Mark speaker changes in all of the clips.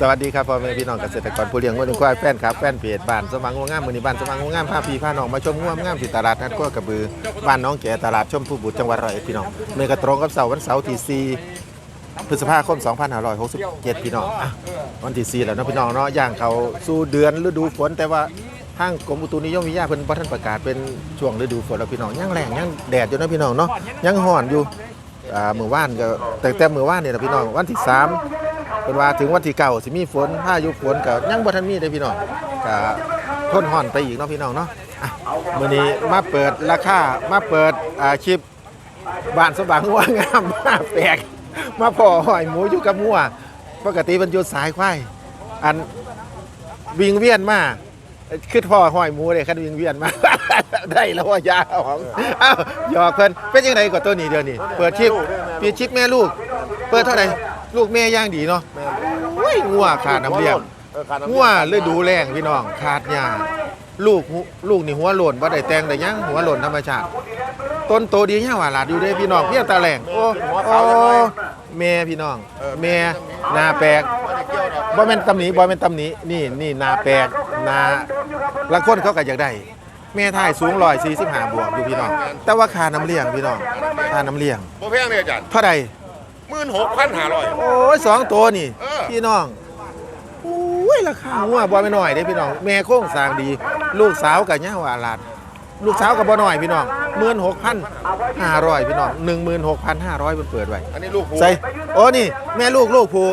Speaker 1: สวัสดีครับพ่อแม่พี่น้องเกษตรกรผู้เลี้ยงวัวเลี้ยงควายแฟนครับแฟนเพจบ้านสว่างงัวงามมือนีบ้านสว่างงัวงามพาพี่พาน้องมาชมงัวงามที่ตลาดนัดกัวกระบือบ้านน้องแก่ตลาดชมผู้บุตรจังหวัดร้อยเอ็ดพี่น้องเมื่อกระตรงกับเสาร์วันเสาร์ที่4พฤษภาคม 2567 พี่น้องอะวันที่4แล้วเนาะพี่น้องเนาะย่างเขาสู่เดือนฤดูฝนแต่ว่าทางกรมอุตุนิยมวิทยาเพิ่นบ่ทันประกาศเป็นช่วงฤดูฝนแล้วพี่น้องยังแรงยังแดดอยู่นะพี่น้องเนาะยังร้อนอยู่อ่ามื้อวานก็แต่แต่มื้อวานนี่นะพี่น้องวันที่สาม เป็นว่าถึงวันที่เก่าสิมีฝนพายุฝนก็ยังบ่ทันมีได้พี่น้องก็ทนห่อนไปอีกเนาะพี่น้องเนาะอะมื้อนี้มาเปิดราคามาเปิดอาชีพบ้านสว่างงัวงามมาแปลกมาพ่อหอยหมูอยู่กับงัวปกติมันอยู่สายควายอันวิ่งเวียนมาคือพ่อหอยหมูเลยคันวิ่งเวียนมา ได้แล้วว่ายาของอ้าวหยอกเพิ่นเป็นยังไงกับตัวนี้เดี๋ยวนี้เปิดชิปปีชิปแม่ลูก เปิดเท่าไหร่ลูกแม่ย่างดีเนาะ ยงัวขาดน้ำเลี้ยงงัวฤดูแล้งพี่น้องขาดหญ้าลูกหุลูกนี่หัวโหล่นบ่ได้แต่งได้หยังหัวโหล่นธรรมชาติ ต้นโตดีหญ้าหวานหลาดอยู่เด้พี่น้องเพียงตาแหลงโอ้โอ้แม่พี่น้องแม่หนาแปลกบ่แม่นตำหนิบ่แม่นตำหนินี่นี่หนาแปลกหนาละคนเขาก็อยากได้แม่ทายสูง145บวกอยู่พี่น้อง แต่ว่าค่าน้ำเลี้ยงพี่น้องค่าน้ำเลี้ยง
Speaker 2: บ่แพงเลยอาจารย์
Speaker 1: เท่าใด
Speaker 2: หมื่นหกพันห้าร้อย
Speaker 1: โอ้ยสองตัวนี่
Speaker 2: เออ
Speaker 1: พี่น้องโอ้ยราคาหัวบ่ไม่น้อยเด้พี่น้อง แม่โค้งสร้างดี ลูกสาวกับย่าหวาลาด ลูกสาวกับบ่น้อยพี่น้องหมื่นหกพันห้าร้อยพี่น้องหนึ่งหมื่นหกพันห้าร้อยเปิดไว้
Speaker 2: อันนี้ลูกผู
Speaker 1: ใส่โอ้นี่ แม่ลูกลูกผู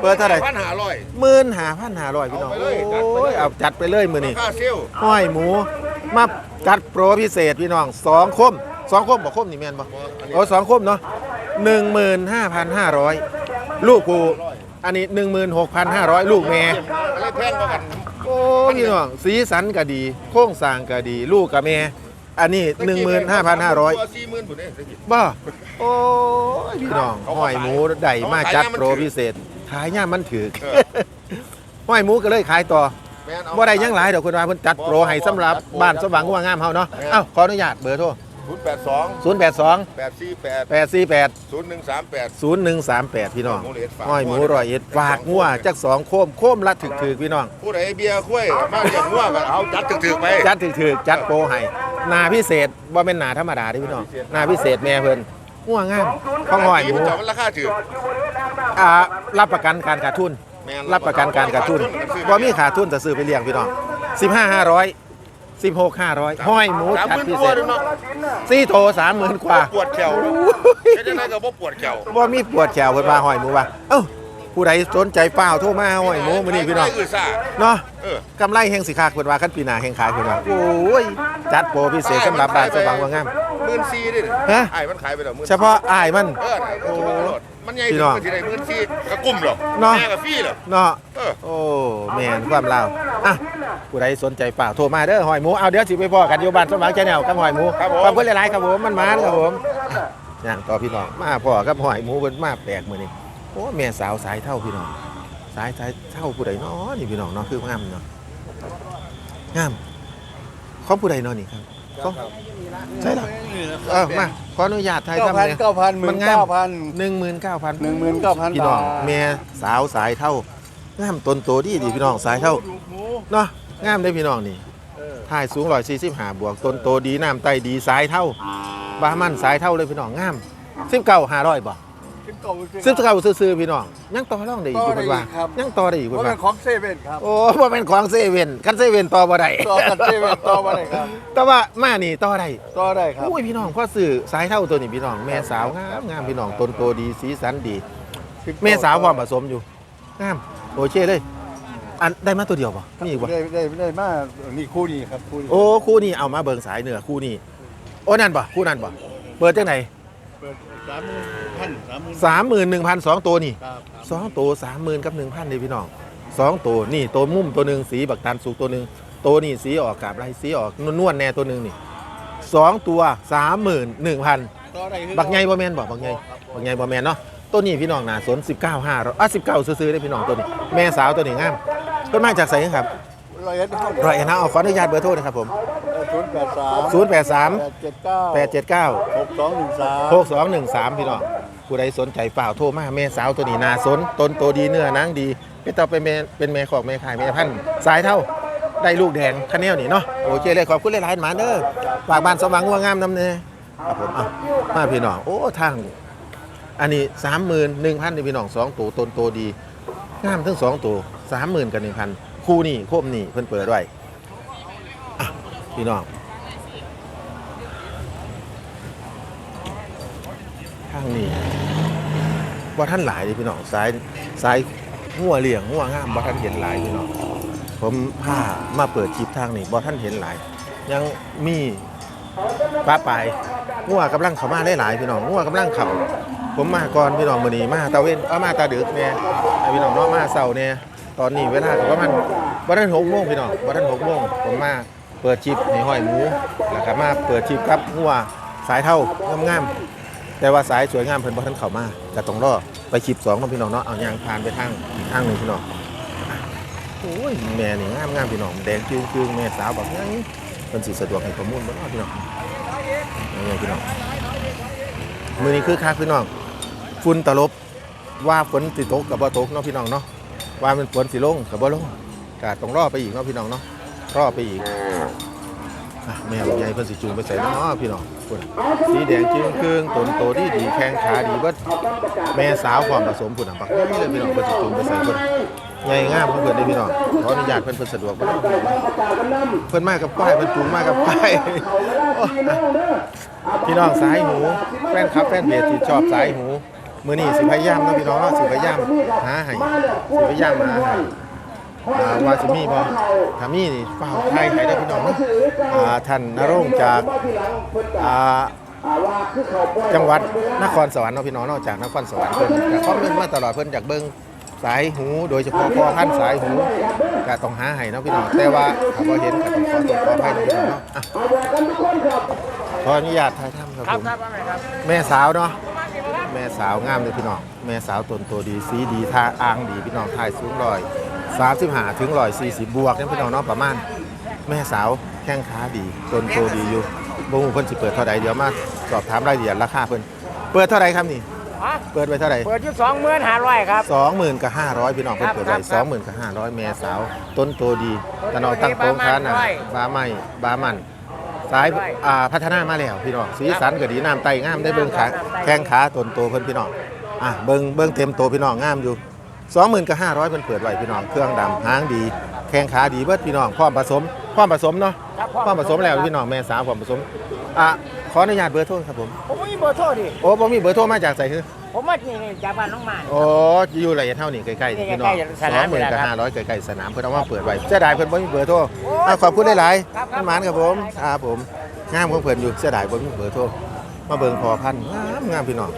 Speaker 1: เปิดเท่าไหร่
Speaker 2: พันห้าร้อย
Speaker 1: หมื่นห้าพันห้าร้อยพี่น้อง
Speaker 2: เอาไปเลย
Speaker 1: โอ้ยเอาจัดไปเลยมือนี่
Speaker 2: ค่าเซลล
Speaker 1: ห้อยหมูมาจัดโปรพิเศษพี่น้องสองคมสองคมบอกคมนี่แม่นบ่โอ้สองคมเนาะ หนึ่งหมื่นห้าพันห้าร้อยลูกกูอันนี้หนึ่งหมื่นหกพันห้าร้อยลูกแม่
Speaker 2: อะไรแพงกว่ากัน
Speaker 1: โอ้พี่น้องสีสันก็ดี โค้งสร้างก็ดี ลูกกับแม่อันนี้หนึ่งหมื่นห้าพันห้าร้อย
Speaker 2: ตัวสี่หมื่นบุญเนี่ย
Speaker 1: บ้าโอ้ยพี่น้องห้อยหมูได้มาจัดโปรพิเศษ ขายย่ามมันถือ
Speaker 2: เออ
Speaker 1: ห้อยหมูก็เลยขายต่อ
Speaker 2: แม่นเอา
Speaker 1: ว่าได้หยังหลายเดี๋ยวคุณว่าเพิ่นจัดโปรให้สำหรับบ้านสว่างว่างามเฮาเนาะเอ้าขออนุญาตเบอร์โทร
Speaker 2: ศู นย์แปดสอง
Speaker 1: 082
Speaker 2: แปดสี่แปด
Speaker 1: 848
Speaker 2: ศูนย์หนึ่งสามแปด
Speaker 1: 0138 พี่น้อง
Speaker 2: หมูเหรียญฝาก
Speaker 1: ห้อยหมูร้อยเอ็ดฝากงัวจักสองโคมโคมละถึกถึกๆพี่น้อง
Speaker 2: ผู้ใดเบียร์คุ้วยมาเรียกงัวก็เอาจัดถึกๆไป
Speaker 1: จัดถึกถึกๆจัดโปรให้หนาพิเศษว่าเป็นหนาธรรมดาเดิพี่น้องหนาพิเศษแม่เพิ่นงัวงามข้องห้อยหมู
Speaker 2: จอดมันราคาถือ
Speaker 1: อ่ารับประกันการขาดทุน
Speaker 2: แม่น
Speaker 1: รับประกันการขาดทุนบ่มีขาดทุนแต่ซื้อไปเลี้ยงพี่น้อง15 500 16 500ห้อยหมู
Speaker 2: สาม
Speaker 1: จัด
Speaker 2: หมื่น
Speaker 1: พิ
Speaker 2: ก
Speaker 1: เศ
Speaker 2: ว่า
Speaker 1: ษ
Speaker 2: เด้อเนาะ
Speaker 1: ซี่โต30,000กว่า
Speaker 2: ปวดแขวเฮ็ดจังไดก็บ่ปวดแขว
Speaker 1: บ่มีปวดแขวเพิ่นว่าห้อยหมูว่าเอ้าผู้ใดสนใจเปล่าโทรมาห้อยหมูมื้อนี้พี่น้อง
Speaker 2: ไม่อื้อซ่า
Speaker 1: เนาะ
Speaker 2: เออ
Speaker 1: กำไรแห่งสิคาเพิ่นว่าคันปีหน้าแห่งขายเพิ่นว่าโอ้ยจัดโปรพิเศษสำหรับบ้านสว่างว่างาม
Speaker 2: หมื่นสี่ดิ
Speaker 1: ฮะ
Speaker 2: ไอ้มันขายไปแล้วหมื่น
Speaker 1: เฉพาะอ้ายมัน
Speaker 2: เออโอ้มันใหญ่
Speaker 1: พี่
Speaker 2: ถึ
Speaker 1: น้
Speaker 2: ง
Speaker 1: อง
Speaker 2: มันสิได้หมื่นสี่กระกุ้มหรอก
Speaker 1: เนาะ
Speaker 2: แม่กับฟรี่เหรอ
Speaker 1: เนาะ
Speaker 2: เออ
Speaker 1: โอ้แม่นความลาวอะ ผู้ใดสนใจเปล่าโทรมาเด้อหอยหมูเอาเดี๋ยวสิไปพ่อกันอยู่บ้านสว่างแชนแนลกับหอยหมู
Speaker 2: ครับผม
Speaker 1: ขอบคุณหลายๆครับผมมันมานครับผมอะอย่างต่อพี่น้องมาพ่อกับหอยหมูเพิ่นมาแปลกมื้อนี้โอ้แม่สาวสายเท่าพี่น้องสายสายเท่าผู้ใดเนาะนี่พี่น้องเนาะคืองามเนาะงามของผู้ใดเนาะนี่ครับของใช่หรอเออมาขออนุญาตถ่าย
Speaker 3: เก้า
Speaker 1: ทำ
Speaker 3: พัน
Speaker 1: เลย
Speaker 3: เก้าพันหมื่
Speaker 1: มัน
Speaker 3: น
Speaker 1: งาม
Speaker 3: เก้าพัน
Speaker 1: หนึ่งหมื่นเก้าพัน
Speaker 3: หนึ่งหมื่นเก้าพัน
Speaker 1: พี่น้อง
Speaker 3: บาท
Speaker 1: เมียสาวสายเท่างามตนโตดีดีพี่น้องสายเท่าเนาะ งามได้พี่น้องนี่ถ่ายสูงร้อยสี่สิบห้าบวกตนโตดีน้ำไตดีสายเท่าบามันสายเท่าเลยพี่น้องงามสิบเก้าห้าร้อยบ่
Speaker 3: สิบเก้า
Speaker 1: สิบเก้าซื้อๆพี่น้องยังต่อรองได้อีก
Speaker 3: ต่อ
Speaker 1: คุ
Speaker 3: ได้
Speaker 1: ณว่า
Speaker 3: อีกครับ
Speaker 1: ยังต่อได้อีกคุณ
Speaker 3: ว่า
Speaker 1: ว่า
Speaker 3: เป็นของเซเว่นครับ
Speaker 1: โอ้ว่าเป็นของเซเว่นคันเซเว่นต่อบ่ได้
Speaker 3: ต่อกันเซเว่นต่อมาเลยครับ
Speaker 1: แต่ว่ามานี่ต่อได้
Speaker 3: ต่อได้ครับ
Speaker 1: อุ้ยพี่น้องพ่อซื้อสายเท่าตัวนี้พี่น้องแม่สาวงามงามพี่น้องตนโตดีสีสันดี แม่สาวความผสมอยู่งามโอเคเลย อันได้มาตัวเดียวป่ะมีอีกป่ะ
Speaker 3: ได้ได้ได้มานี่คู่นี้ครับคู่นี้
Speaker 1: โอ้คู่นี้เอามาเบิงสายเหนือคู่นี้โอ้นั่นป่ะคู่นั่นป่ะเปิดจังไหน
Speaker 3: เปิดสามหมื่นพันสามหมื่น
Speaker 1: สามหมื่นหนึ่งพันสองตัวนี่
Speaker 3: ครับ
Speaker 1: สองตัวสามหมื่นกับหนึ่งพันเลยพี่น้องสองตัวนี่ตัวมุมตัวหนึ่งสีบักตันสุกตัวหนึ่งตัวนี่สีออกกาบไรสีออกนวลๆแน่ตัวหนึ่งนี่สองตัวสามหมื่นหนึ่งพัน
Speaker 3: ต่อได้คือ
Speaker 1: บักใหญ่บ่แม่นบ่บักใหญ่บักใหญ่บ่แม่นเนาะ ตัวนี้พี่น้องหนาสน19 5อะ19 ซื้อๆได้พี่น้องตัวนี้ แม่สาวตัวนี้งามเพิ่นมาจากไสครับ
Speaker 3: ร้อยเอ็ดห้า
Speaker 1: ร้อยเอ็ดนะเอาขออนุญาตเบอร์โทรนะครับผม
Speaker 3: ศูนย์แปดสาม
Speaker 1: 083
Speaker 3: แปดเจ็ดเก้า
Speaker 1: 879
Speaker 3: หกสองหนึ่งสาม
Speaker 1: 6213พี่น้องผู้ใดสนใจฝ่ากโทรมาแม่สาวตัวนี้นาสนตนโตดีเนื้อนางดีไม่ต้องเป็นแม่เป็นแม่ของแม่ขายแม่พันธุ์สายเท่าได้ลูกแดงคะแนนนี่เนาะโอเคเลยขอบคุณหลายๆหมาเด้อฝากบ้านสว่างงัวงามนำเน่ครับผมอะมาพี่น้องโอ้ทาง อันนี้สามหมื่นหนึ่งพันนี่พี่น้องสองตัวตนโตดีงามทั้งสองตัวสามหมื่นกับหนึ่งพันคู่นี่โคมนี่เพิ่นเปิดไว้อะพี่น้องทางนี้ว่าท่านหลายเลยพี่น้องสายสายหัวเหลี่ยงหัวงามว่าท่านเห็นหลายพี่น้องผมพามาเปิดคลิปทางนี้บ่ท่านเห็นหลาย ยังมีป้าปลายงัวกำลังเข้ามาได้หลายพี่น้องงัวกำลังเข้า ผมมาก่อนพี่น้องมื้อนี้มาตาเว้นเอามาตาดึกแน่ให้พี่น้องเนาะมาเช้าแน่ตอนนี้เวลาก็ประมาณบ่ทัน6โมงพี่น้องบ่ทัน6โมงผมมาเปิดชิปให้ห้อยหมูแล้วก็มาเปิดชิปกับหัวสายเท่างามๆแต่ว่าสายสวยงามเพิ่นบ่ทันเข้ามาก็ต้องรอไปชิป2เนาะพี่น้องเนาะเอายางผ่านไปทางอีกทางหนึงพี่น้องโอ้ยแม่นี่งามๆพี่น้องแดงจึ้งๆแม่สาวแบบนี้เพิ่นสิสะดวกให้ข้อมูลบ่เนาะพี่น้องนี่พี่น้องมือนี้คือคักพี่น้อง ฝุ่นตลบว่าฝนสิตกกับบ่ตกเนาะพี่น้องเนาะว่ามันฝนสิลงกับบ่ลงก็ต้องรอไปอีกเนาะพี่น้องเนาะรอไปอีกแม่ใหญ่เพิ่นสิจูงไปใส่เนาะพี่น้องพุ่นสีแดงจึงเครึ่องตนโตดีดีแข้งขาดีเบิดแม่สาวความผสมพุ่นน่ะบักนี่เลยพี่น้องเพิ่นสิจูงไปใส่พุ่นใหญ่งามเพิ่นเด้พี่น้องขออนุญาตเพิ่นเพิ่นสะดวกบ่เนาะเพิ่นมากับป้ายเพิ่นจูงมากับป้ายพี่น้องสายหูแฟนคลับแฟนเพจที่ชอบสายหู มือนี้สิพยายามเนาะพี่น้องเนาะสิพยายามหาให้สิพยายามหาให้อ่าว่าสิมีบ่ถ้ามีนี่เฝ้าไทยให้ได้อพี่น้องเนาะอ่าท่านนรงค์จากอ่า จังหวัดนครสวรรค์เนาะพี่น้องเนาะจากนครสวรรค์เพิ่นก็คอมเมนต์มาตลอดเพิ่นอยากเบิ่งสายหูโดยเฉพาะพ่อพันธุ์สายหูก็ต้องหาให้เนาะพี่น้องแต่ว่าถ้าบ่เห็นก็ต้องขอตัวขออภัยเนาะพี่น้องเนาะอะขออนุญาตถ่ายทำครับผมแม่สาวเนาะแม่ สาวงามเลยพี่น้องแม่สาวตนโตดีสีดีท่าอ้างดีพี่น้องถ่ายสูงร้อยสามสิบห้าถึงร้อยสี่สิบบวกเนี่ยพี่น้องเนาะประมาณ แม่สาวแข้งขาดีตนโตดีอยู่บ่ฮู้เพิ่นสิเปิดเท่าใดเดี๋ยวมาสอบถามรายละเอียดราคาเพิ่นเปิดเท่าใดครับนี่
Speaker 4: ฮะ
Speaker 1: เปิดไว้เท่าใด
Speaker 4: เปิดอยู่สองหมื่นห้าร้อยครับ
Speaker 1: สองหมื่นกับห้าร้อยพี่น้องเพิ่นเปิดไว้
Speaker 4: ครั
Speaker 1: สอง
Speaker 4: บ
Speaker 1: หมื่นกับห้าร้อยแม่สาวต้นโตดีตะนอยตั้งโต๊ะค้าหนาบาใหม่บามัน สายอ่าพัฒนามาแล้วพี่น้องสีสันก็ดีน้ำไตงามได้เบิ่งขาแข้งขาตนโตเพิ่นพี่น้องอะเบิ่งเบิ่งเต็มโตพี่น้องงามอยู่สองหมื่นกับห้าร้อยเพิ่นเปิดไว้พี่น้องเครื่องดำหางดี แข้งขาดีเบิดพี่น้องพร้อมผสมพร้อมผสมเนาะ
Speaker 4: ครับ
Speaker 1: พร้อมผสมแล้วพี่น้องแม่สาวพร้อมผสมอะขออนุญาตเบอร์โทรครับผม
Speaker 4: ผมไม่มีเบอร์โทรดิ
Speaker 1: โอ้บ่มีเบอร์โทรมาจากไสคือ
Speaker 4: ผมมาที่นี่จากบ้านน้องหมาน
Speaker 1: โอ้อยู่ไรเท่านี้ใกล้ๆนี่พี่น้อง
Speaker 4: ใกล้ๆส
Speaker 1: ส
Speaker 4: นา
Speaker 1: อ
Speaker 4: ม
Speaker 1: งหมื่น
Speaker 4: นี่
Speaker 1: กับ
Speaker 4: แหละครับ
Speaker 1: ห้าร้อยใกล้ๆสนามเพื่อนเอามาเปิดไว้เสียดายเพื่อนบ่มีเบอร์โทร
Speaker 4: โอ้ย
Speaker 1: อะขอบคุณหลาย
Speaker 4: ครับ
Speaker 1: ๆ
Speaker 4: ครับ
Speaker 1: น้ำมันครับผมครับผมงามของเพื่อนอยู่เสียดายบ่มีเบอร์โทรมาเบิ่งพอพันธุ์งามงามพี่น้อง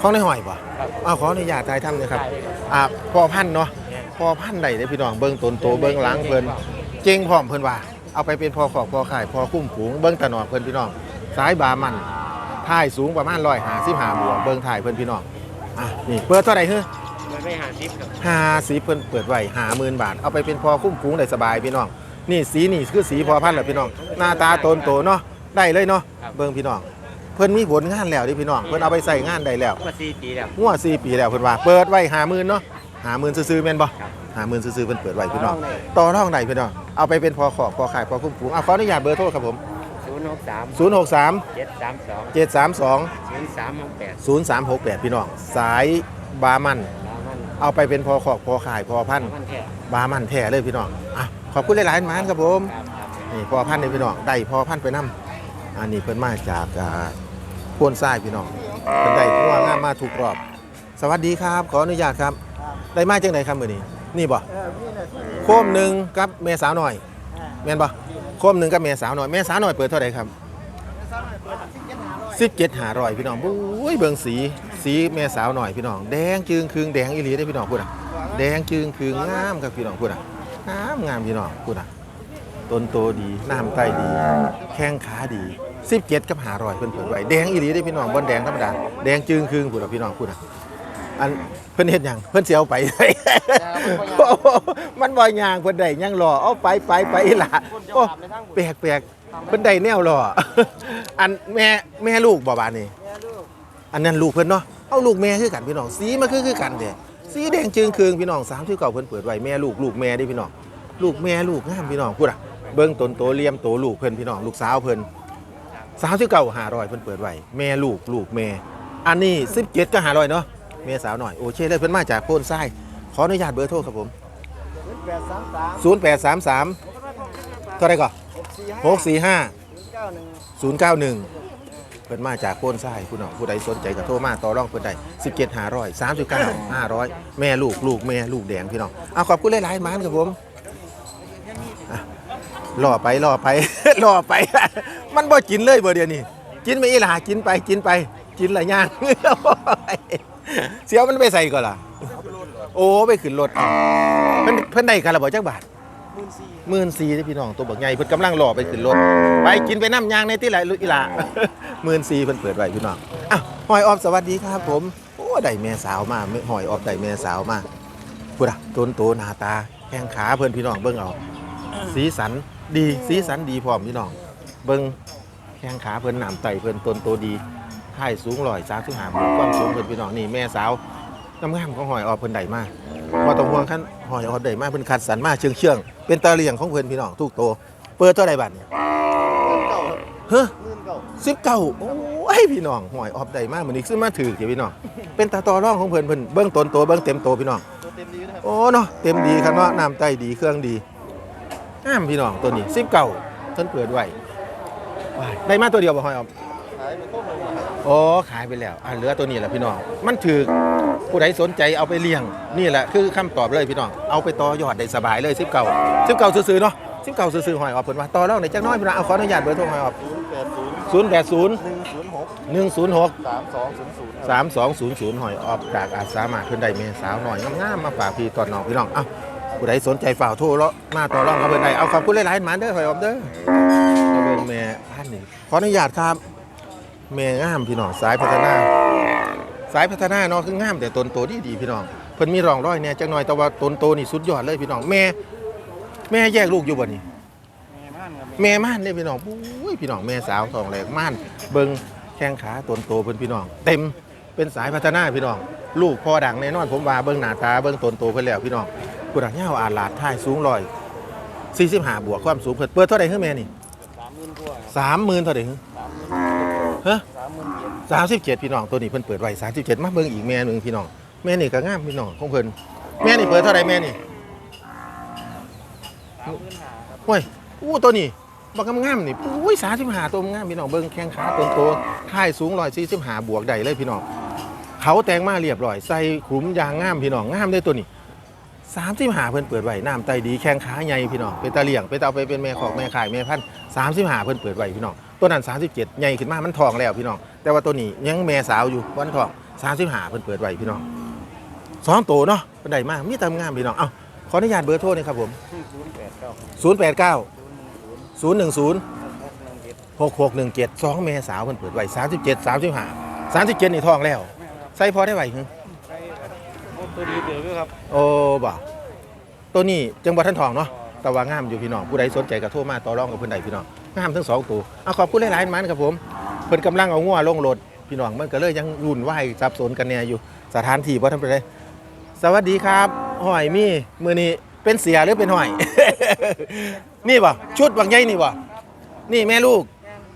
Speaker 1: ของในหอยป่ะอ้าวขออนุญาตถ่ายทำหนะครับอะพอพันธุ์เนาะพอพันธุ์ใดเด้อพี่น้องเบิ่งต้นโตเบิ่งหลังเพิ่นเก่งพร้อมเพิ่นว่า เอาไปเป็นพอขอกพอข่ายพอคุ้มฝูงเบิ่งตะหนอดเพิ่นพี่น้องสายบามัน ถ่ายสูงประมาณ155บวกเบิ่งถ่ายเพิ่นพี่น้องอะนี่เปิดเท่าไหร่เฮ้อ
Speaker 4: มันไม่หาซิปครับ
Speaker 1: ห้าสีเพิ่นเปิดไว้หาหมื่นบาท เอาไปเป็นพอคุ้มฟูงได้สบายพี่น้อง นี่สีนี่คือสีพอพันธุ์แหละพี่น้อง หน้าตาโตนโตเนาะได้เลยเนาะเบิ่งพี่น้อง เพิ่นมีผลงานแล้วเดิพี่น้อง เพิ่นเอาไปใส่งานได้แล้ว
Speaker 4: มาซีปีแล้ว
Speaker 1: งัวสี่ปีแล้วเพิ่นว่าเปิดไว้หาหมื่นเนาะหาหมื่นซื่อๆแม่นบ่หาหมื่นซื่อๆเพิ่นเปิดไว้พี่น้องต่อรองได้พี่น้องเอาไปเป็นพอขอกพอขายพอคุ้มฟูงเอาขออนุญาตเบอร์โทรครับผม
Speaker 4: ศู นย์หกสาม
Speaker 1: 063
Speaker 4: เจ็ดสามสอง
Speaker 1: 732
Speaker 4: ศูนย์สามหกแปด
Speaker 1: 0368 พี่น้อง สายบามัน
Speaker 4: สามพัน
Speaker 1: เอาไปเป็นพอขอกพอขายพอพัน
Speaker 4: สา
Speaker 1: ธุ์
Speaker 4: มพันแค่
Speaker 1: บามันแท้เลยพี่น้องอะขอบคุณหลายๆหมานครับผม
Speaker 4: ครับครับ
Speaker 1: นี่พอพันธุ์นี่พี่น้องได้พอพันธุ์ไปนํอันนี้เพิ่นมาจากอ่าโพนทรายพี่น้องเพิ่นได้หัวงามมาถูกรอบ สวัสดีครับ ขออนุญาตครับ ได้มาจังไดครับมื้อนี้นี่บ่โคมหนึ่งกับแม่สาวหน่อยแม่นบ่โคมหนึ่งกับแม่สาวหน่อยแม่สาวหน่อยเปิดเท่าไหร่ครับ17 500พี่น้องบุ้ยเบิ่งสีสีแม่สาวหน่อยพี่น้องแดงจึงคืงแดงอีหลีได้พี่น้องพูดอะแดงจึงคืงงามครับพี่น้องพูดอะงามงามพี่น้องพูดอะต้นโตดีน้ำไตดี แข้งขาดี17กับ500เพิ่นเปิดไว้แดงอีหลีได้พี่น้องบ่แดงธรรมดาแดงจึงคืงพูดอะพี่น้องพูดอะ อันเพิ่นเฮ็ดหยังเพิ่นสิเอาไปโอ้โหมันบ่ย่างเพิ่นได้หยังรอเอาไปไปไปอีหล่ะโอ้แปลกแปลกเพิ่นได้แนวรออันแม่แม่ลูกบ่บาดนี้อันนั้นลูกเพิ่นเนาะเอาลูกแม่คือกันพี่น้องสีมันคือคือกันเด้สีแดงจึงคืองพี่น้องสามที่เก่าเพิ่นเปิดไว้แม่ลูกลูกแม่เด้พี่น้องลูกแม่ลูกงามพี่น้องพูดอะเบิ่งตนโตเลี่ยมโตลูกเพิ่นพี่น้องลูกสาวเพิ่นสามที่เก่าหาร้อยเพิ่นเปิดไว้แม่ลูกลูกแม่อันนี้สิบเจ็ดก็หาร้อยเนาะแม่สาวหน่อยโอเคเลยเพิ่นมาจากโพนทรายขออนุญาตเบอร์โทรครับผม
Speaker 3: แปดสามสาม
Speaker 1: ศูนย์แปดสามสามเท่าไหรก่อน
Speaker 3: หกสี่ห้า
Speaker 1: หกสี่ห้า
Speaker 3: เก้าหนึ่ง
Speaker 1: ศูนย์เก้าหนึ่งเพิ่นมาจากโพนทรายผู้น้องผู้ใดสนใจก็โทรมาต่อรองเพิ่นได้สิบเจ็ดห้าร้อยสามสิบเก้าห้าร้อยแม่ลูกลูกแม่ลูกแดงพี่น้องเอาขอบคุณหลายๆหมานครับผมอะรอไปรอไปรอไป มันบ่กินเลยบ่เดี๋ยวนี้กินไม่อีหลากินไปกินไป กินหลายอย่าง เสียวมันไปใส่ก่อนล่ะ โอ้ไปขึ้นรถเอาเพิ่นเพิ่นได้กันละบ่จักบาทหมื่นสี่ที่พี่น้องตัวบักใหญ่เพิ่นกำลังรอไปขึ้นรถไปกินไปน้ำยางในที่ไหลลุอีหลาหมื่นสี่เพิ่นเปิดไว้พี่น้องอ้าวหอยออมสวัสดีครับผมโอ้ได้แม่สาวมาไม่หอยออมได้แม่สาวมาพูดอะต้นโตหน้าตาแข้งขาเพิ่นพี่น้องเบิ่งเอาสีสันดีสีสันดีพร้อมพี่น้อง เบิ่งแข้งขาเพิ่นหนามไตเพิ่นต้นโตดี ถ่ายสูงร้อยสามสิบห้าเมตรความสูงเพิ่นพี่น้องนี่แม่สาวน้ำงามของหอยออมเพิ่นได้มาบ่ต้องห่วงขั้นหอยออมได้มาเพิ่นคัดสรรมาเชื่องเชื่องๆเป็นตาเลียงของเพิ่นพี่น้องทุกโตวเปิดเท่าใดบัดเนี่ยเฮ้อ
Speaker 3: หมื่นเก้า
Speaker 1: สิบเก้าโอ้ยพี่น้องหอยออฟได้มากเหมือนนี้ซื้อมาถือเดี๋ยวพี่น้องเป็นตาต่อร่องของเพิ่นเพิ่นเบิ้งตนโตเบิ้งเต็มโตพี่น้อง
Speaker 3: ตัวเต็มดีนะครับ
Speaker 1: โอ้เนาะเต็มดีครับเนาะน้ำใจดีเครื่องดีงามพี่น้องตัวนี้สิบเก้าต้นเปิดไว้ว้ายได้มาตัวเดียวบ่หอยออฟ
Speaker 3: ขายไปต้นหนึ่งนะครับ
Speaker 1: โอ้ขายไปแล้วอะเหลือตัวนี้แหละพี่น้อง มันถือผู้ใดสนใจเอาไปเลี้ยงนี่แหละคือคำตอบเลยพี่น้อง เอาไปต่อยอดได้สบายเลยสิบเก้าสิบเก้าซื้อๆเนาะสิบเก้าซื้อๆหอยออฟเพิ่นว่าต่อรองในจักหน้อยพี่น้องเอาขออนุญาตเบอร์โทรหอยออฟ
Speaker 3: ศูนย์แปดศูนย์
Speaker 1: ศูนย์แปดศูนย์
Speaker 3: หนึ่งศูนย์หก
Speaker 1: หนึ่งศูนย์หก
Speaker 3: สามสองศูนย์ศูนย์
Speaker 1: สามสองศูนย์ศูนย์หอยออกจากอาสามาขึ้นได้เมสาวหน่อยงามๆมาฝากพี่ตอนน้องพี่น้องเอ้าผู้ใดสนใจฝ่ากโทรแล้วมาต่อรองกับเพื่อนได้เอาขอบคุณหลายๆหมาเด้อหอยออมเด้อเอาเป็นแม่พันหนึ่งขออนุญาตครับ แม่งามพี่น้องสายพัฒนา สายพัฒนาเนาะคืองามแต่ตนโตดีดีๆพี่น้องเพิ่นมีรองร้อยเนี่ยจังหน่อยแต่ว่าตนโตนี่สุดยอดเลยพี่น้องแม่ แม่แยกลูกอยู่บ่นี่แม่ม่านเนี่ยพี่น้องอุ้ยพี่น้องแม่สาวทองแหลกม่าน เบิงแข้งขาตนโตเพิ่นพี่น้อง เต็มเป็นสายพัฒนาพี่น้อง ลูกพ่อดังแน่นอนผมว่าเบิงหน้าตาเบิงตนโตเพิ่นแล้วพี่น้องผู้ดังเงาวอาลาดท่ายสูงร้อยสี่สิบห้าบวกความสูงเพิ่นเปิดเท่าไหร่ขึ้นแม่นี่
Speaker 3: สามหมื่นกว่า
Speaker 1: สามหมื่นเท่าไหร่ขึ้น
Speaker 3: สามหมื่น
Speaker 1: ฮะ
Speaker 3: สามหมื่นเจ็ด
Speaker 1: สามสิบเจ็ดพี่น้องตัวนี้เพิ่นเปิดไว้สามสิบเจ็ดมาเบิงอีกแม่หนึ่งพี่น้องแม่นี่ก็งามพี่น้องของเพิ่นแม่นี่เปิดเท่าไหร่แม่นี่
Speaker 3: สามหมื่นห้าครับ
Speaker 1: โอ้ยอู้ตัวนี้บักงามๆนี่อุ้ยสาสิบหาตัวงามพี่น้องเบิ้งแข้งขาตัวโตท่ายสูงร้อยสี่สิบหาบวกได้เลยพี่น้องเขาแต่งมาเรียบร้อยใส่ขลุมยางงามพี่น้องงามได้ตัวนี้สามสิบหาเพิ่นเปิดไว้น้ำไตดีแข้งขาใหญ่พี่น้องเป็นตาเลี่ยงเป็นตาเอาไปเป็นแม่ขอกแม่ขายแม่พันธุ์สามสิบหาเพิ่นเปิดไว้พี่น้อง ตัวนั้นสามสิบเจ็ดใหญ่ขึ้นมา มันทองแล้วพี่น้อง แต่ว่าตัวนี้ยังแม่สาวอยู่วันทองสามสิบหาเพิ่นเปิดไว้พี่น้องสองตัวเนาะเพิ่นได้มากมีแตางามพี่น้อง เอ้า ขออนุญาตเบอร์โทรหน่อยครับผม
Speaker 3: ศูนย์แปดเก้า
Speaker 1: ศูนย์แปดเก้า
Speaker 3: ศูนย์หนึ่งศูนย์
Speaker 1: ศูนย์หนึ่งศูนย์
Speaker 3: หกหนึ่งเจ็ด
Speaker 1: หกหกหนึ่งเจ็ดสองเมษาวเพิ่นเปิดไว้สามสิบเจ็ดสามสิบห้าสามสิบเจ็ดนี่ทองแล้ว ใส่พอได้ไหวหึ
Speaker 3: ใช่โอ้ตัวดีเดือดครับ
Speaker 1: โอ้บ่ตัวนี้จังหวัดท่านทองเนาะ แต่ว่างามอยู่พี่น้องผู้ใดสนใจก็โทรมาต่อรองกับเพิ่อนใดพี่น้องงามทั้งสองตัวเอาขอบคุณหลายๆมันครับผมเพิ่นกำลังเอางัวลงรถพี่น้องมันก็เลยยังรุ่นไหวสับสนกันแน่อยู่สถานที่บ่ทำไปเลยสวัสดีครับหอยมี่มือนี้เป็นเสียหรือเป็นหอย นี่บ่ชุดบางใหญ่นี่บ่นี่แม่ลูก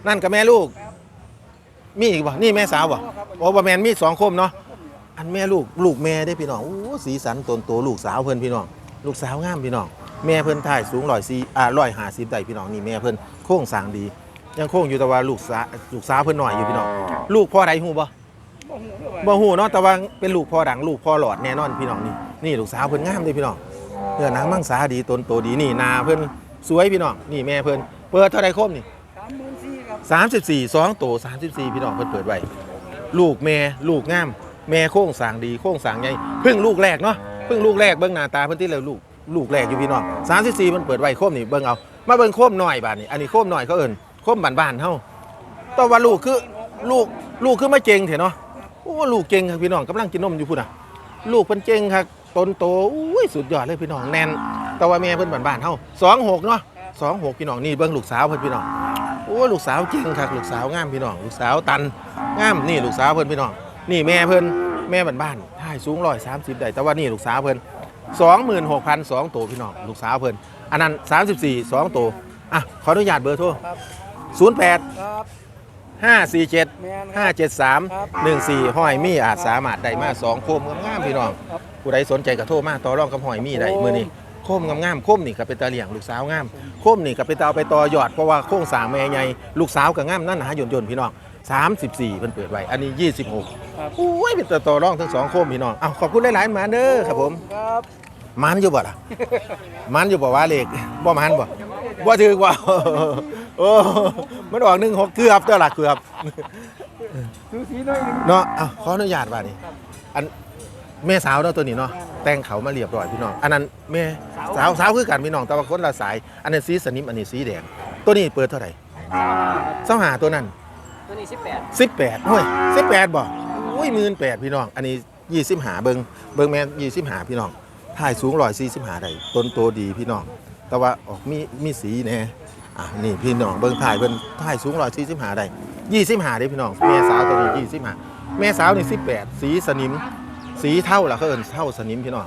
Speaker 1: นั่นกับแม่ลูก มีอีกบ่นี่แม่สาวบ่โอ้บ่แมนมีสองคมเนาะอันแม่ลูกลูกแม่ได้พี่น้องโอ้สีสันตนโตลูกสาวเพิ่อนพี่น้องลูกสาวงามพี่น้อง แม่เพิ่นถ่ายสูงร้อยสี่อ่าร้อยห้าสิบได้พี่น้องนี่แม่เพิ่นโค้งสร้างดี ยังโค้งอยู่แต่ว่าลูกสาวลูกสาวเพิ่นหน่อยอยู่พี่น้องลูกพ่อใดฮู้บ่บ่ฮู้เนาะแต่ว่าเป็นลูกพ่อดังลูกพ่อหลอดแน่นอนพี่น้องนี่นี่ลูกสาวเพิ่นงามเด้พี่น้องเนื้อหนังมังสาดีตนโตดีนี่หนาเพิ่นสวยพี่น้องนี่แม่เพิ่นเปิดเท่าใดคมนี่
Speaker 3: สามหมื่นสี่ครับ
Speaker 1: สามสิบสี่สองโตสามสิบสี่พี่น้องเพิ่นเปิดไว้ลูกแม่ลูกงาม แม่โค้งสร้างดีโค้งสร้างใหญ่เพิ่งลูกแรกเนาะเพิ่งลูกแรกเบิ่งหน้าตาเพิ่นที่เลยลูก ลูกแรกอยู่พี่น้องสามสิบสี่มันเปิดไว้โค้มนี่เบิ่งเอา มาเบิ่งโค้มหน่อยบาดนี้อันนี้โค้มหน่อยเขาเอิ้นโค้มบ้านๆเฮาแต่ว่าลูกคือลูกลูกคือมาเก่งเถอะเนาะโอ้ลูกเก่งครับพี่น้องกำลังกินนมอยู่พุ่นน่ะ ลูกเพิ่นเก่งครับตนโตอุ้ยสุดยอดเลยพี่น้องแน่น แต่ว่าแม่เพิ่นบ้านๆเฮาสองหกเนาะสองหกพี่น้องนี่เบิ่งลูกสาวเพิ่นพี่น้องโอ้ลูกสาวเก่งครับลูกสาวงามพี่น้อง ลูกสาวตันงามนี่ลูกสาวเพิ่นพี่น้องนี่แม่เพิ่นแม่บ้านบ้านๆท่ายสูงร้อยสามสิบได้แต่ว่านี่ลูกสาวเพิ่น สองหมื่นหกพันสองตัวพี่น้องลูกสาวเพิ่นอันนั้นสามสิบสี่สองตัวอะขออนุญาตเบอร์โทร
Speaker 3: ครับ
Speaker 1: ศูนย์แปด
Speaker 3: ครับ
Speaker 1: ห้าสี่เจ็ด
Speaker 3: แมนค
Speaker 1: ห้า
Speaker 3: รับ
Speaker 1: เจ็ดสาม
Speaker 3: ครับ
Speaker 1: หนึ่งสี่ห้อยมี่อาจสามารถได้มาสองโคมงามๆพี่น้อง
Speaker 3: ครับ
Speaker 1: ผู้ใดสนใจก็โทรมาต่อรองกับห้อยมี่ได้
Speaker 3: โอ้
Speaker 1: มือนี้โคมงามๆโคมนี่ก็เป็นตาเหลี่ยงลูกสาวงามโคมนี่ก็เป็นตาเอาไปต่อยอดเพราะว่าโค้งสร้างแม่ใหญ่ลูกสาวก็งามนั่นหนาหย่นยนๆพี่น้อง34เพิ่นเปิดไว้อันนี้ 26
Speaker 3: ครับ
Speaker 1: โอ้ยเป็นตาต่อรองทั้งสองโคมพี่น้องอ้าวขอบคุณหลายๆหมาเด้อครับผม
Speaker 3: ครับ
Speaker 1: มันอยู่บ่ล่ะมันอยู่บ่ว่าเลขบ่มันบ่บ่ถือว่าโอ้มันออกหนึ่งหกเกือบตัวละเกือบ
Speaker 3: ดูสีหน่อยหนึง
Speaker 1: เนาะอะขออนุญาตว่านี่อันแม่สาวเนาะตัวนี้เนาะแต่งเขามาเรียบร้อยพี่น้องอันนั้นแม่สาวสาวคือกันพี่น้องแต่ว่าคนละสาย อันนี้สีสนิมอันนี้สีแดง ตัวนี้เปิดเท่าไหร่เส้าหาตัวนั้น
Speaker 4: ตัวนี้สิบแปด
Speaker 1: 18ห้ย18บ่อุ้ยหมื่นแปดพี่น้อง อันนี้20หาเบิงเบิงแม่20หาพี่น้อง ถ่ายสูง140หาได้ต้นโตดีพี่น้อง แต่ว่าออกมีมีสีแน่อะนี่พี่น้องเบิงถ่ายเบิ่งถ่ายสูง140หาได้20หาได้พี่น้องแม่สาวตัวนี้20หาแม่สาวนี่18สีสนิม สีเท่าล่ะเขาเอินเท่าสนิมพี่น้อง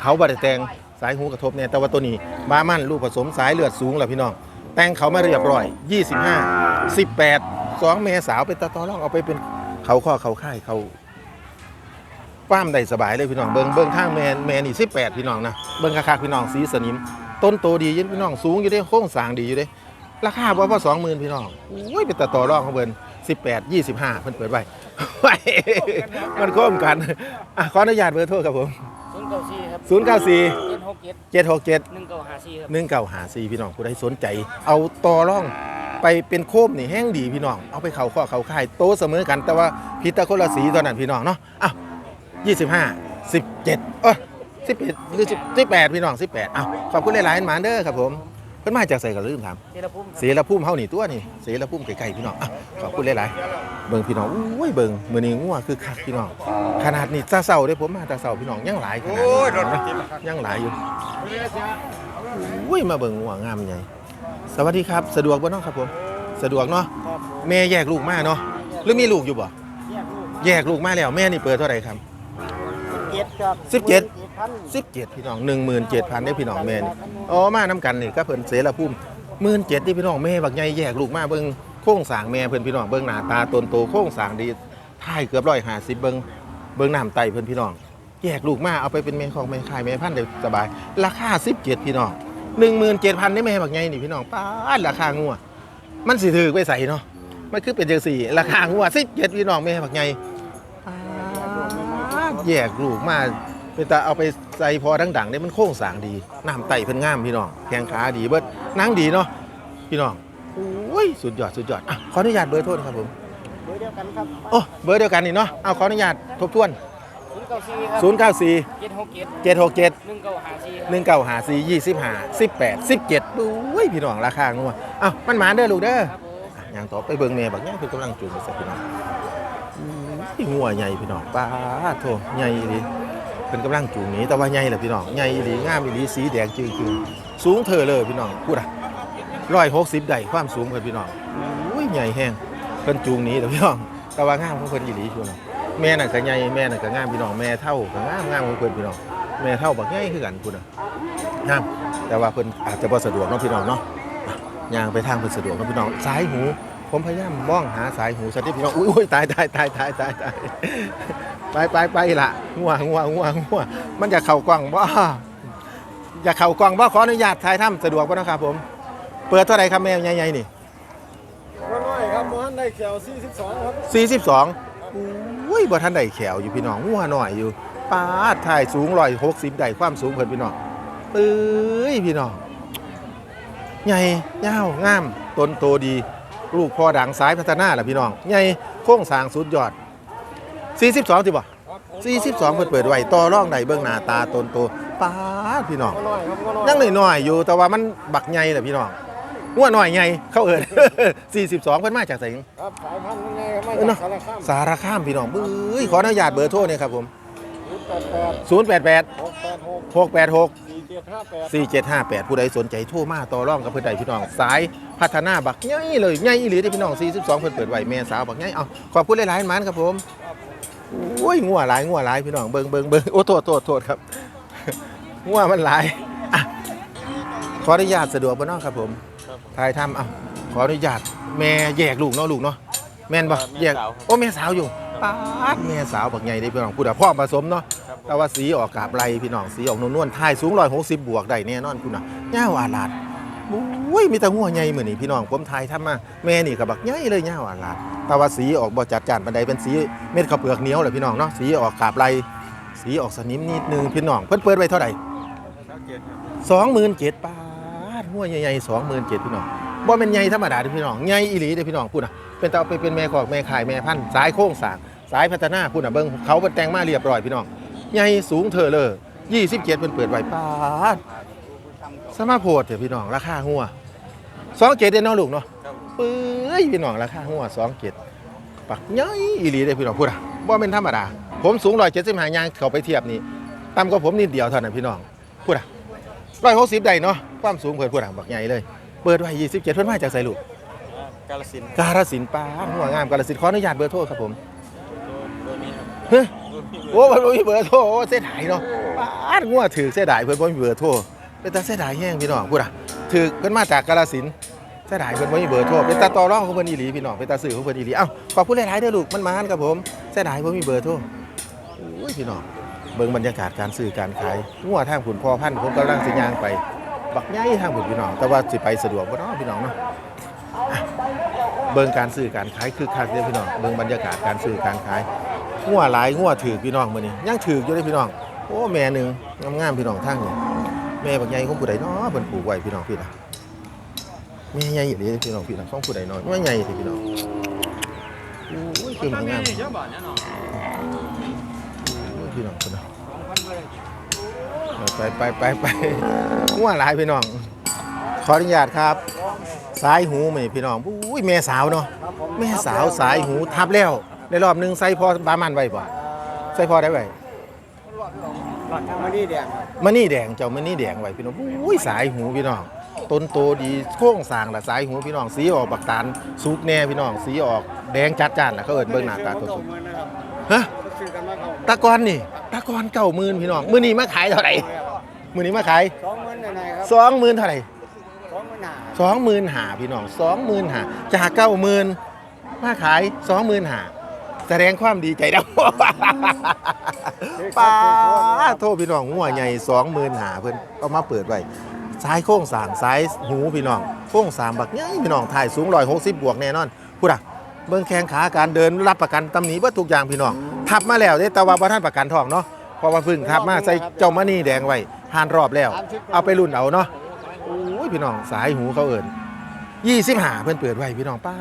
Speaker 1: เขาบ่ได้แตงสายหูกระทบเนี่ยแต่ว่าตัวนี้บามันลูกผสมสายเลือดสูงแล้วพี่น้อง แต่งเขามาเรียบร้อย 25 18สองเมสาวเป็นตาตอร่องเอาไปเป็นเขาข้อเขาค่ายเขา ฟ้าร์มได้สบายเลยพี่น้องเบิ่งเบิ่งข้างแมนแมนนี่18พี่น้องนะเบิ่งคักๆพี่น้องสีสนิม ต้นโตดีอยินพี่น้องสูงอยู่เด้โค้งสร้างดีอยู่เด้ราคาบ่พอ20,000พี่น้องอุ้ยเป็นตาต่อรองเขาเบิ่น18 25เพิ่นเปิดไว้ไว้มันโค้มกันอะขออนุญาตเบอร์โทรครับผม
Speaker 4: ศูนย์เก้าสี่ครับ
Speaker 1: 094
Speaker 4: เจ็ดหกเจ็ด
Speaker 1: 767
Speaker 4: หนึ่งเก้าห้าสี่ครับ
Speaker 1: หนึ่งเก่าหาซีพี่น้องผู้ใดสนใจ เอาต่อร่องไปเป็นโคมนี่แห้งดีพี่น้อง เอาไปเขาข้อเขาค่ายโตเสมอกันแต่ว่าพิตาคนละสีตอนนั้นพี่น้องเนาะอะ ยี่สิบห้าสิบเจ็ดเออสิบเอ็ดหรือสิบแปดพี่น้องสิบแปดอ้าวขอบคุณหลายๆหมาเด้อครับผมเพิ่นมาจากใส่กับลืมถาม
Speaker 4: เจรพุ่มครับ
Speaker 1: เสรภูมิเฮานี่ตัวนี่เสรภูมิไกลๆพี่น้องอะขอบคุณหลายๆเบิ่งพี่น้องอุ้ยเบิ่งมื้อนี้งัวคือคักพี่น้องขนาดนี้ตาเศร้าเด้อผมมาตาเศร้าพี่น้องยังหลายขนาด
Speaker 2: โอ้ยรถ
Speaker 1: นี้นะยังหลายอยู่อุ้ยมาเบิ่งหัวงามใหญ่สวัสดีครับสะดวกบ่เนาะครับผมสะดวกเนาะ
Speaker 3: ครับผม
Speaker 1: แม่แยกลูกมาเนาะหรือมีลูกอยู่บ่
Speaker 3: แยกลูก
Speaker 1: แยกลูกมาแล้วแม่นี่เปิดเท่าไหร่ครับ
Speaker 3: เจ็ดครับ
Speaker 1: สิบเจ็ด
Speaker 3: พัน
Speaker 1: 17พี่น้อง17,000ได้พี่น้องแม่นี่อ๋อมานํกันนี่ก็เพิ่นเสรภูมิ17,000ที่พี่น้องแม่บักใหญ่แยกลูกมาเบิ่งโครงสร้างแม่เพิ่นพี่น้องเบิ่งหน้าตาตนโตโครงสร้างดีท้ายเกือบ150เบิ่งเบิ่งน้ำไตเพิ่นพี่น้อง แยกลูกมาเอาไปเป็นแม่ของแม่ขายแม่พันธุ์ได้สบาย ราคา17พี่น้อง17,000ได้แม่บักใหญ่นี่พี่น้องป้าดราคางัวมันสิถือไปใส่เนาะมันคือเป็นจังสี่ ราคาหัวสิเจ็ดพี่น้องแม่บักไง แยกลูกมาเป็นตาเอาไปใส่พอดังๆเนี่ยมันโค้งสร้างดีน้ำไตเพิ่นงามพี่น้องแข้งขาดีเบิดหนังดีเนาะพี่น้องโอ้ยสุดยอดสุดยอดอะขออนุญาตเบอร์โทษครับผม
Speaker 3: เบอร์เดียวกันครับ
Speaker 1: โอ้เบอร์เดียวกันนี่เนาะเอาขออนุญาตทบทวน
Speaker 4: ศูนย์เก้าสี่
Speaker 1: 094
Speaker 4: ครับเจ็ดหกเจ็ด
Speaker 1: 767
Speaker 4: หนึ่งเก้าห้าสี่ครับ
Speaker 1: หนึ่งเก้าหาสี่ยี่สิบห้าสิบแปดสิบเจ็ดดูยพี่น้องราคางัวอ้าวมันหมาเด้อลูกเด้อ
Speaker 4: ครับผม
Speaker 1: อะอย่างต่อไปเบิ่งแม่บักเนี่ยคือกำลังจูงไปสักพี่น้องอุ้ย งัวใหญ่พี่น้องป้าโถใหญ่ดีเป็นกำลังจูงหนี้แต่ว่าใหญ่แหละพี่น้องใหญ่ดีงามดีสีแดงจืดคือสูงเธอเลยพี่น้องพูดอะร้อยหกสิบได้ความสูงเพิ่นพี่น้องอุ้ยใหญ่แห้งเพิ่นจูงหนี้แหละพี่น้องแต่ว่างามของเพิ่นอีหลีชัวร์นะแม่น่ะก็ใหญ่แม่น่ะก็งามพี่น้องแม่เท่าก็งามงามของเพิ่นพี่น้องแม่เท่าบักใหญ่คือกันพูดอะงามแต่ว่าเพิ่นอาจจะบ่สะดวกเนาะพี่น้องเนาะย่างไปทางเพิ่นสะดวกเนาะพี่น้องสายหู ผมพยายามมองหาสายหูสักทีพี่น้องอุ้ยอุ้ยตายตายตายตายตายตายไปไปไปละงัวงัวงัวงัวมันจะเข้ากล้องบ่อยากเข้ากล้องบ่ขออนุญาตถ่ายทำสะดวกบ่นะครับผม เปิดเท่าไหร่ครับแมวใหญ่ๆนี่
Speaker 3: ว่าน้อยครับมันได้แขว42ครับ
Speaker 1: 42อุ้ยบ่ทันได้แขวอยู่พี่น้องงัวหน่อยอยู่ปาดถ่ายสูง160ได้ความสูงเพิ่นพี่น้องเอ้ยพี่น้องใหญ่ยาวงามต้นโตดี ลูกพ่อดังสายพัฒนาแหละพี่น้องใหญ่โค้งสร้างสุดยอด 42สิบ่
Speaker 3: ครับผม
Speaker 1: 42เพิ่นเปิดไว้ต่อรองได้เบิ่งหน้าตาต้นโตป้าดพี่น้อง
Speaker 3: ว่าน้อยครับว่าน้อย
Speaker 1: ยังน้อยๆอยู่แต่ว่ามันบักใหญ่แหละพี่น้องงัวน้อยใหญ่เขาเอิ้น42 เพิ่นมาจากไส
Speaker 3: ครับสายพันธุ์ยังไงครับมา
Speaker 1: เออ
Speaker 3: จา
Speaker 1: เนาะ
Speaker 3: กสารคาม
Speaker 1: สารคามพี่น้องเบ้ยขออนุญาตเบอร์โทรเนี่ยครับผม
Speaker 3: 088
Speaker 1: 088
Speaker 3: 686
Speaker 1: 686
Speaker 3: เจ็ดห้าแปด
Speaker 1: สี่เจ็ดห้าแปดผู้ใดสนใจโทรมาต่อรองกับเพื่อนใดพี่น้อง สายพัฒนาบักใหญ่เลยใหญ่อีหลีเด้อพี่น้องสี่สิบสองเพิ่นเปิดไว้แม่สาวบักใหญ่เอาขอบคุณหลายๆหมันครับผมโอ้ยงัวหลายงัวหลายพี่น้องเบิ่งเบิ่งเบิ่งโอ้โทษโทษโทษครับ งัวมันหลายอะขออนุญาตสะดวกบ่เน้องครับผมถ่ายทำเอาขออนุญาตแม่แยกลูกเนาะลูกเนาะแม่นบ่แยกโอ้แม่สาวอยู่ ป๊าดแม่สาวบักใหญ่เด้อพี่น้องพูดอะพ่อผสมเนาะแต่ว่าสีออกกาบไรพี่น้องสีออกนวลๆทายสูงร้อยหกสิบบวกได้แน่นอนคุณนะเง่าวอาลาดโอ้ยมีแต่หัวใหญ่เหมือนนี่พี่น้องผมทายทำมาแม่นี่กับบักใหญ่เลยเง่าวอาลาดแต่ว่าสีออกบ่จัดจานปันใดเป็นสีเม็ดข้าวเปลือกเหนียวเลยพี่น้องเนาะสีออกกาบไรสีออกสนิมนิดนึงพี่น้องเพิ่นเปิดไว้เท่าไหร่สองหมื่นเจ็ดบาทหัวใหญ่ๆสองหมื่นเจ็ดพี่น้องบ่เป็นใหญ่ธรรมดาเด้อพี่น้องใหญ่อีหลีเด้อพี่น้องพูดนะเป็นตาเอาไปเป็นแม่ขอกแม่ขายแม่พันธุ์สายโค้งสร้าง สายพัฒนาพูดนะเบิ่งเขาเป็นแต่งมาเรียบร้อยพี่น้องใหญ่สูงเธอเลยยี่สิบเจ็ดเป็นเปิดไว้ปาดสมาโพดเถอะพี่น้องราคาหัวสองเจ็ดเด้อเน้องลูกเนาะเปื้ยพี่น้องราคาหัวสองเจ็ดปักใหญ่อีหลีเลยพี่น้องพูดอะบ่เป็นธรรมดาผมสูงร้อยเจ็ดสิบห้ายางเข้าไปเทียบนี่ต่ำกว่าผมนิดเดียวเท่านั้นพี่น้องพูดอะร้อยหกสิบได้เนาะความสูงเพิ่นพูดอะบักใหญ่เลยเปิดไว้ยี่สิบเจ็ดเพิ่นมาจากไสลูก
Speaker 4: กาลสินธุ์
Speaker 1: กาฬสินธุ์ป้าดหัวงามกาฬสินธุ์ขออนุญาตเบอร์โทรครับผม
Speaker 4: โดยมีครับ
Speaker 1: เฮ้ยโอ้มันบ่มีเบอร์โทรโอ้เสียดายเนาะป้าดงัวถือเสียดายเพิ่นบ่มีเบอร์โทรเป็นตาเสียดายแห้งพี่น้องพูดอะถือเพิ่นมาจากกาฬสินธุ์เสียดายเพิ่นบ่มีเบอร์โทรเป็นตาต่อรองของเพิ่นอีหลีพี่น้องเป็นตาสื่อของเพิ่นอีหลีเอ้าขอบคุณหลายๆเด้อลูกมันมานครับผมเสียดายบ่มีเบอร์โทรโอ้ยพี่น้องเบิ่งบรรยากาศการซื้อการขายงัวทางขุนพ่อพันธุ์ผมกำลังสิย่างไป บักใหญ่ทางขุนพี่น้อง แต่ว่าสิไปสะดวกบ่เนาะพี่น้องเนาะอะเบิ่งการซื้อการขายคือคักเด้อพี่น้องเบิ่งบรรยากาศการซื้อการขาย งัวหลายงัวถือพี่น้องมื้อนี้ยังถืออยู่เลยพี่น้องโอ้แม่หนึ่งงามๆพี่น้องทางนี้แม่บักใหญ่ของผู้ใดเนาะเพิ่นปลูกไว้พี่น้องพี่ล่ะแม่ใหญ่อีหลีพี่น้องพี่ล่ะของผู้ใดเนาะแม่ใหญ่สิพี่น้องโอ้ยคือมันงามโอ้ยพี่น้องคนน่ะไปไปไปไปงัวหลายพี่น้องขออนุญาตครับสายหูมื้อนี้พี่น้องอุ้ยแม่สาวเนาะแม่สาวสายหูทับแล้ว ในรอบหนึงใส่พอบามันไว้บ่ใส่พอได้ไว้
Speaker 3: หลักทางมานี่แดง
Speaker 1: มะนี่แดงเจ้ามะนี่แดงไว้พี่น้องอุ้ยสายหูพี่น้องต้นโตดีโค้งสร้างละสายหูพี่น้องสีออกบักตาลสุกแน่พี่น้องสีออกแดงจัดจ้านล่ะเขาเอิ้นเบิ่งหน้าตาตัว
Speaker 3: เก่า
Speaker 1: สุก
Speaker 3: เงินนะครับ
Speaker 1: ฮะ
Speaker 3: ซื้อกันมาเก่า
Speaker 1: ตะกอนนี่ตะกอนเก้าหมื่นพี่น้องมื้อนี้มาขายเท่าไหร่มื้อนี้มาขาย
Speaker 3: สองหมื่นไหนๆครับ
Speaker 1: สองหมื่นเท่าไหร่
Speaker 3: สองหมื่นหา
Speaker 1: สองหมื่นหาพี่น้องสองหมื่นหาจากเก้าหมื่นมาขายสองหมื่นหา แสดงความดีใจดังป้าโทษพี่น้องหัวใหญ่สองหมื่นหาเพิ่นเอามาเปิดไว้ซ้ายโค้งสร้างซ้ายหูพี่น้องโค้งสร้างบักใหญ่พี่น้องถ่ายสูงร้อยหกสิบบวกแน่นอนพูดอะเบิ่งแข้งขาการเดินรับประกันตำหนิเบิดทุกอย่างพี่น้องทับมาแล้วเด้แต่ว่าบ่ท่านประกันทองเนาะเพราะว่าเพึ่งทับมาใส่เจ้ามานี่แดงไว้ผ่านรอบแล้ว เอาไปรุ่นเอาเนาะโอ้ยพี่น้องสายหูเขาเอิญยี่สิบหาเพิ่นเปิดไว้พี่น้องป้า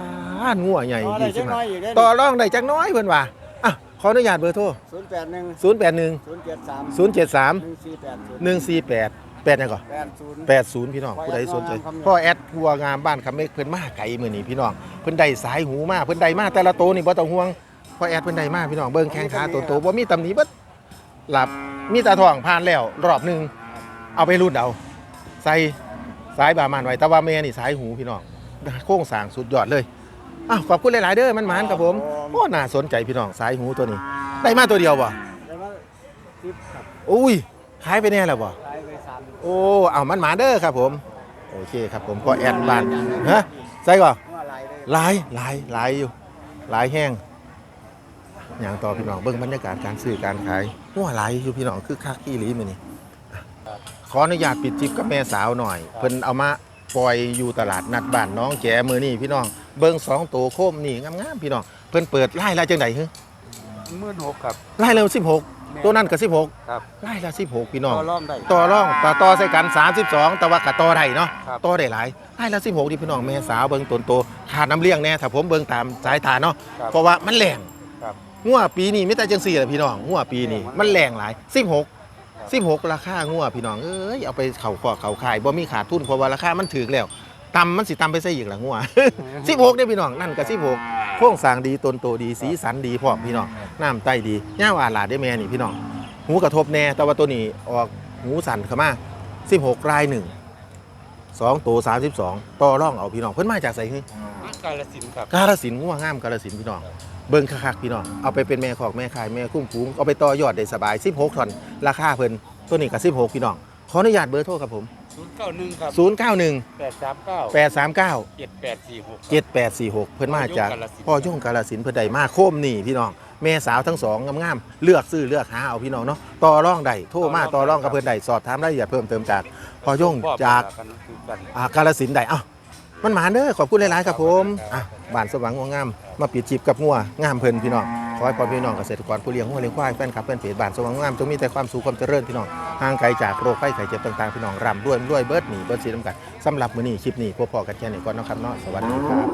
Speaker 1: นงัวใหญ่
Speaker 3: ต่อได้
Speaker 1: ยี่สิ
Speaker 3: จั
Speaker 1: บ
Speaker 3: ง
Speaker 1: หา
Speaker 3: น้อยอยู่ได้
Speaker 1: ต่อรองได้จักน้อยเพิ่นว่าอะขออนุญาตเบอร์โทร
Speaker 3: ศูนย์แปดหนึ่ง
Speaker 1: ศูนย์แปดหนึ่ง
Speaker 3: ศูนย์เจ็ดสาม
Speaker 1: ศูนย์เจ็ดสาม
Speaker 3: หนึ่งสี่แปดศูนย์
Speaker 1: หนึ่งสี่แปดแปดยังก่อน
Speaker 3: แปดศูนย์
Speaker 1: แปดศูนย์พี่น้องผู้ใดสนใจพ่อแอดทัวงามบ้านคำเมกเพิ่นมาไก่มือนี้พี่น้องเพิ่นได้สายหูมาเพิ่นได้มาแต่ละโตวนี่บ่ต้องห่วงพ่อแอดเพิ่นได้มาพี่น้องเบิ่งแข้งขาโตๆบ่มีตำหนิเบิดหลับมีตาทองผ่านแล้วรอบหนึงเอาไปรุ่นเอาใส่สายบามันไว้แต่ว่าแม่นี่สายหูพี่น้องโค้งสร้างสุดยอดเลย อ้าวขอบคุณหลาย ๆ เด้อมันหมานครับผมโอ้น่าสนใจพี่น้องสายหูตัวนี้ ได้มาตัวเดียวบ่
Speaker 3: แล้วก็ทิปครับ
Speaker 1: อุ้ยขายไปแน่แล้วบ่
Speaker 3: ขายไปสาม
Speaker 1: โอ้เอามันหมาเด้อครับผม โอเคครับผมก็แอดบ้านฮะใส่ก่อน
Speaker 3: ว่าหลายเลย
Speaker 1: หลายหลายหลายอยู่หลายแห้งอย่างต่อพี่น้องเบิ่งบรรยากาศการซื้อการขายว่าหลายอยู่พี่น้องคือคักอีหลีมื้อนี้อะขออนุญาตปิดจิบกับแม่สาวหน่อย เพิ่นเอามาปล่อยอยู่ตลาดนัดบ้านน้องแกมือนี่พี่น้อง เบิ่งสองตัวโคมนี่งามๆพี่น้องเพิ่นเปิดไล่ละจังได๋ฮึ
Speaker 3: หมื่นหกครับ
Speaker 1: ไล่ละ16ตัวนั้นก็16
Speaker 3: ครับ
Speaker 1: ไล่ละ16พี่น้อง
Speaker 3: ต่อรองได้
Speaker 1: ต่อร่องต่อต่อใส่กัน32แต่ว่ากะต่อได้เนาะ
Speaker 3: ครับ
Speaker 1: ต่อได้หลายให้ละ16ที่พี่น้องแม่สาวเบิ่งตนโตขาดน้ำเลี้ยงแน่ถ้าผมเบิ่งตามสายตาเนาะ
Speaker 3: ครับ
Speaker 1: เพราะว่ามันแรง
Speaker 3: ครับ
Speaker 1: งัวปีนี้มีแต่จังซี่แหละพี่น้องงัวปีนี้มันแรงหลาย16 16ราคางัวพี่น้องเอ้ยเอาไปเข่าขอเข่าขายบ่มีขาดทุนเพราะว่าราคามันถึกแล้ว ต่ำมันสิต่ำไปซะอีกล่ะงัว16ได้อพี่น้องนั่นก็16โครงสร้างดีตนโตดีสีสันดีพร้อมพี่น้องน้ำไต้ดีย่าวอาหลาดได้แม่นี่พี่น้องหูกระทบแน่แต่ว่าตัวนี้ออกหูสั่นเข้ามา16รายหนึ่งสองตัว32ต่อร่องเอาพี่น้องเพิ่นมาจากไสคือกา
Speaker 4: ลสินธุ์ครับ
Speaker 1: กาฬสินธุ์งัวงามกาฬสินธุ์พี่น้องเบิ่งคักๆพี่น้องเอาไปเป็นแม่คอกแม่ขายแม่คุ้มฟูงเอาไปต่อยอดได้สบาย 16ท่อนราคาเพิ่นตัวนี้ก็16พี่น้องขออนุญาตเบอร์โทรครับผม
Speaker 4: 091ครับ
Speaker 1: 091
Speaker 4: 839
Speaker 1: 839
Speaker 4: 7846
Speaker 1: 7846 เพิ่นมาจาก
Speaker 4: พ่อย่งกาฬสินธุ์
Speaker 1: พ่อย่งกาลสินธุ์ เพิ่นได้มาโคมนี่พี่น้องแม่สาวทั้งสองงามๆเลือกซื้อเลือกหาเอาพี่น้องเนาะต่อร่องได้โทรมาต่อร่องกับเพิ่นได้สอบถามรายละเอียดเพิ่มเติมจากพ่อย่งจาก
Speaker 4: กันคือกัน
Speaker 1: อ่ากาลสินธุ์ได้เอ้ามันหมาเด้อขอบคุณหลาย ๆ ครับผมอะบ้านสว่างงัวงาม มาปิดจีบกับงัวงามเพิ่นพี่น้องข อให้พ่อพี่น้องเกษตรกรผู้เลี้ยงหัวเลี้ยงควายแฟนคลับแฟนเพจบ้านสว่างงามจงมีแต่ความสุขความเจริญพี่น้องห่างไกลจากโรคไข้ไข้เจ็บต่างๆพี่น้องร่ำรวยรวยเบิร์ดหนีเบิร์ดสีน้ำกันสำหรับมื้อนี้คลิปนี้พวกพ่อกันแค่นี้ก่อนนะครับเนาะสวัสดีครับ